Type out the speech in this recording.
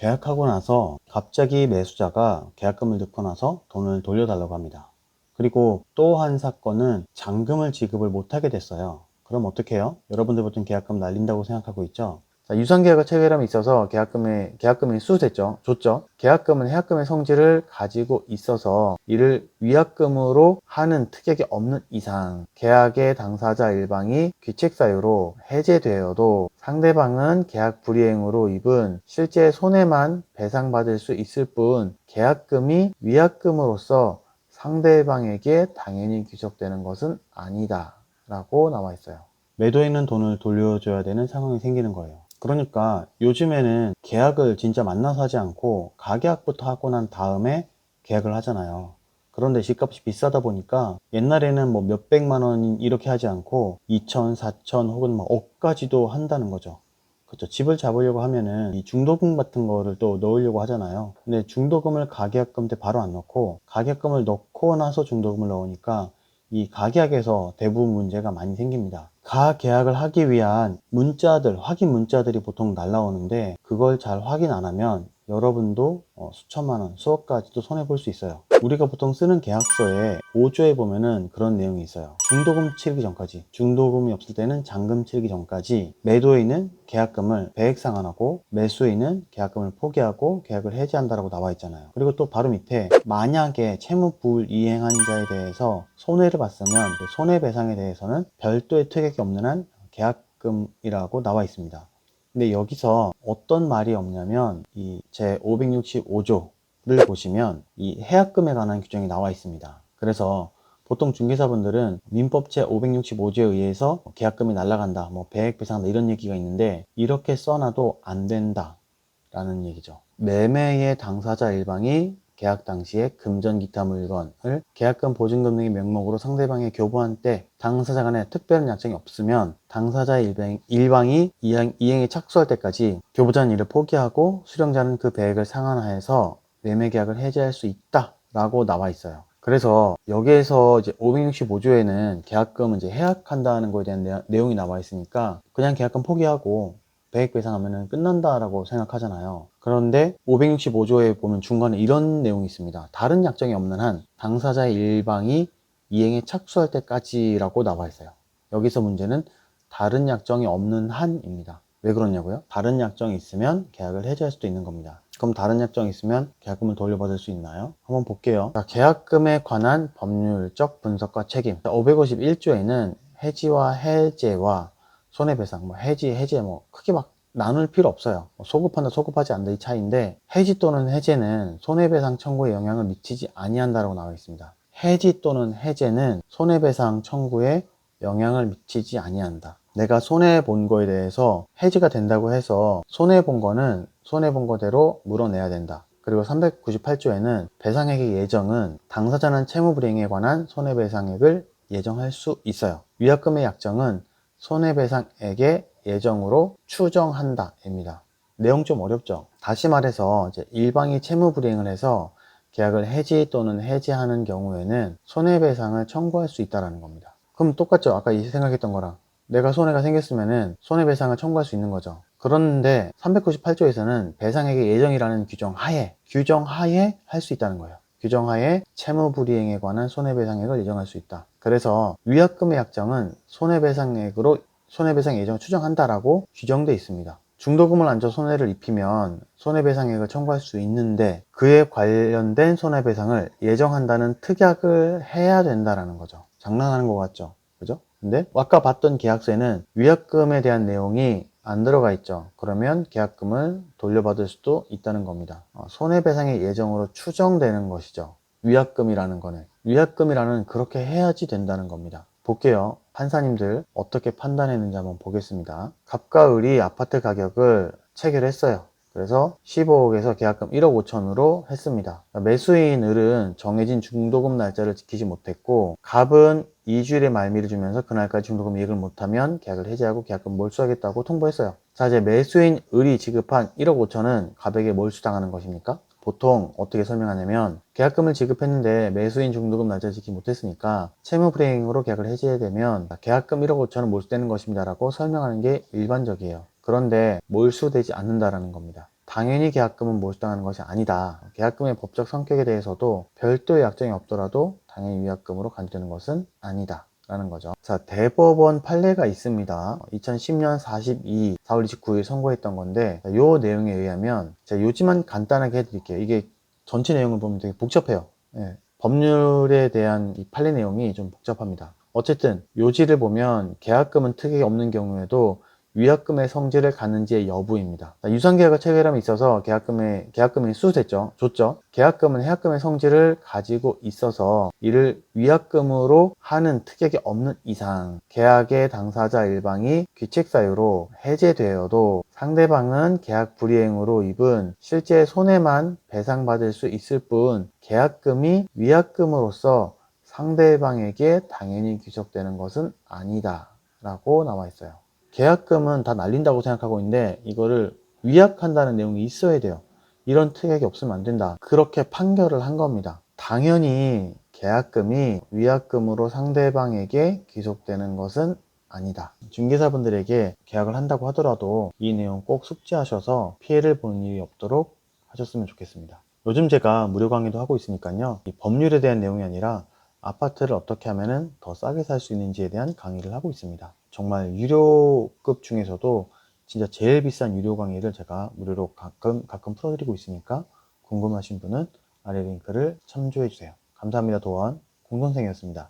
계약하고 나서 갑자기 매수자가 계약금을 넣고 나서 돈을 돌려달라고 합니다. 그리고 또 한 사건은 잔금을 지급을 못하게 됐어요. 그럼 어떻게 해요? 여러분들 보통 계약금 날린다고 생각하고 있죠? 자, 유상계약을 체결함에 있어서 계약금의, 계약금이 수수됐죠. 줬죠. 계약금은 해약금의 성질을 가지고 있어서 이를 위약금으로 하는 특약이 없는 이상 계약의 당사자 일방이 귀책 사유로 해제되어도 상대방은 계약 불이행으로 입은 실제 손해만 배상받을 수 있을 뿐 계약금이 위약금으로서 상대방에게 당연히 귀속되는 것은 아니다 라고 나와 있어요. 매도인은 돈을 돌려줘야 되는 상황이 생기는 거예요. 그러니까 요즘에는 계약을 진짜 만나서 하지 않고 가계약부터 하고 난 다음에 계약을 하잖아요. 그런데 집값이 비싸다 보니까 옛날에는 뭐 몇백만 원 이렇게 하지 않고 2천, 4천 혹은 뭐 억까지도 한다는 거죠. 그렇죠. 집을 잡으려고 하면은 이 중도금 같은 거를 또 넣으려고 하잖아요. 근데 중도금을 가계약금 때 바로 안 넣고 가계약금을 넣고 나서 중도금을 넣으니까 이 가계약에서 대부분 문제가 많이 생깁니다. 가 계약을 하기 위한 문자들, 확인 문자들이 보통 날라오는데 그걸 잘 확인 안 하면 여러분도 어, 수천만 원, 수억까지도 손해 볼 수 있어요. 우리가 보통 쓰는 계약서에 5조에 보면은 그런 내용이 있어요. 중도금 치르기 전까지, 중도금이 없을 때는 잔금 치르기 전까지 매도인은 계약금을 배액 상환하고 매수인은 계약금을 포기하고 계약을 해지한다라고 나와 있잖아요. 그리고 또 바로 밑에 만약에 채무 불이행한 자에 대해서 손해를 봤으면 그 손해배상에 대해서는 별도의 특약이 없는 한 계약 금이라고 나와 있습니다. 근데 여기서 어떤 말이 없냐면 이 제 565조를 보시면 이 해약금에 관한 규정이 나와 있습니다. 그래서 보통 중개사분들은 민법 제 565조에 의해서 계약금이 날라간다, 뭐 배액 배상다 이런 얘기가 있는데 이렇게 써놔도 안 된다 라는 얘기죠. 매매의 당사자 일방이 계약 당시에 금전 기타 물건을 계약금 보증금 등의 명목으로 상대방에 교부한 때 당사자 간에 특별한 약정이 없으면 당사자 일방, 일방 이 이행, 이행에 착수할 때까지 교부자는 이를 포기하고 수령자는 그 배액을 상환하여서 매매 계약을 해지할 수 있다 라고 나와 있어요. 그래서 여기에서 이제 565조에는 계약금은 이제 해약한다는 거에 대한 내- 내용이 나와 있으니까 그냥 계약금 포기하고 배액 배상하면 끝난다라고 생각하잖아요. 그런데 565조에 보면 중간에 이런 내용이 있습니다. 다른 약정이 없는 한 당사자의 일방이 이행에 착수할 때까지라고 나와 있어요. 여기서 문제는 다른 약정이 없는 한입니다. 왜 그러냐고요? 다른 약정이 있으면 계약을 해지할 수도 있는 겁니다. 그럼 다른 약정이 있으면 계약금을 돌려받을 수 있나요? 한번 볼게요. 자, 계약금에 관한 법률적 분석과 책임. 551조에는 해지와 해제와 손해배상, 뭐 해지, 해제 뭐 크게 막 나눌 필요 없어요. 뭐 소급한다, 소급하지 않다 이 차이인데 해지 또는 해제는 손해배상 청구에 영향을 미치지 아니한다라고 나와 있습니다. 해지 또는 해제는 손해배상 청구에 영향을 미치지 아니한다. 내가 손해 본 거에 대해서 해지가 된다고 해서 손해 본 거는 손해 본 거대로 물어내야 된다. 그리고 398조에는 배상액의 예정은 당사자는 채무 불이행에 관한 손해배상액을 예정할 수 있어요. 위약금의 약정은 손해배상액의 예정으로 추정한다입니다. 내용 좀 어렵죠? 다시 말해서 일방이 채무 불이행을 해서 계약을 해지 또는 해지하는 경우에는 손해배상을 청구할 수 있다는 겁니다. 그럼 똑같죠? 아까 이 생각했던 거랑. 내가 손해가 생겼으면은 손해배상을 청구할 수 있는 거죠. 그런데 398조에서는 배상액의 예정이라는 규정 하에, 규정 하에 할 수 있다는 거예요. 규정 하에 채무 불이행에 관한 손해배상액을 예정할 수 있다. 그래서 위약금의 약정은 손해배상액으로 손해배상 예정을 추정한다라고 규정되어 있습니다. 중도금을 안줘 손해를 입히면 손해배상액을 청구할 수 있는데 그에 관련된 손해배상을 예정한다는 특약을 해야 된다라는 거죠. 장난하는 것 같죠? 그죠? 근데 아까 봤던 계약서에는 위약금에 대한 내용이 안 들어가 있죠. 그러면 계약금을 돌려받을 수도 있다는 겁니다. 어, 손해배상의 예정으로 추정되는 것이죠. 위약금이라는 거는. 위약금이라는 그렇게 해야지 된다는 겁니다. 볼게요. 판사님들 어떻게 판단했는지 한번 보겠습니다. 갑과 을이 아파트 가격을 체결했어요. 그래서 15억에서 계약금 1억 5천으로 했습니다. 매수인 을은 정해진 중도금 날짜를 지키지 못했고 갑은 2주일의 말미를 주면서 그날까지 중도금 이익을 못하면 계약을 해지하고 계약금 몰수하겠다고 통보했어요. 자 이제 매수인 을이 지급한 1억 5천은 갑에게 몰수당하는 것입니까? 보통 어떻게 설명하냐면 계약금을 지급했는데 매수인 중도금 날짜 지키지 못했으니까 채무 불이행으로 계약을 해지해야 되면 계약금 1억 5천은 몰수되는 것입니다 라고 설명하는 게 일반적이에요. 그런데 몰수되지 않는다라는 겁니다. 당연히 계약금은 모집당하는 것이 아니다. 계약금의 법적 성격에 대해서도 별도의 약정이 없더라도 당연히 위약금으로 간주되는 것은 아니다. 라는 거죠. 자, 대법원 판례가 있습니다. 2010년 42, 4월 29일 선고했던 건데, 이 내용에 의하면, 제가 요지만 간단하게 해드릴게요. 이게 전체 내용을 보면 되게 복잡해요. 예, 법률에 대한 이 판례 내용이 좀 복잡합니다. 어쨌든 요지를 보면 계약금은 특이가 없는 경우에도 위약금의 성질을 갖는지의 여부입니다. 유상계약을 체결함에 있어서 계약금의 계약금이 수수됐죠, 줬죠. 계약금은 해약금의 성질을 가지고 있어서 이를 위약금으로 하는 특약이 없는 이상 계약의 당사자 일방이 귀책 사유로 해제되어도 상대방은 계약 불이행으로 입은 실제 손해만 배상받을 수 있을 뿐 계약금이 위약금으로서 상대방에게 당연히 귀속되는 것은 아니다 라고 나와 있어요 계약금은 다 날린다고 생각하고 있는데 이거를 위약한다는 내용이 있어야 돼요 이런 특약이 없으면 안 된다 그렇게 판결을 한 겁니다 당연히 계약금이 위약금으로 상대방에게 귀속되는 것은 아니다. 중개사분들에게 계약을 한다고 하더라도 이 내용 꼭 숙지하셔서 피해를 보는 일이 없도록 하셨으면 좋겠습니다. 요즘 제가 무료 강의도 하고 있으니까요. 이 법률에 대한 내용이 아니라 아파트를 어떻게 하면 더 싸게 살 수 있는지에 대한 강의를 하고 있습니다. 정말 유료급 중에서도 진짜 제일 비싼 유료 강의를 제가 무료로 가끔 가끔 풀어드리고 있으니까 궁금하신 분은 아래 링크를 참조해 주세요. 감사합니다. 도원 공선생이었습니다.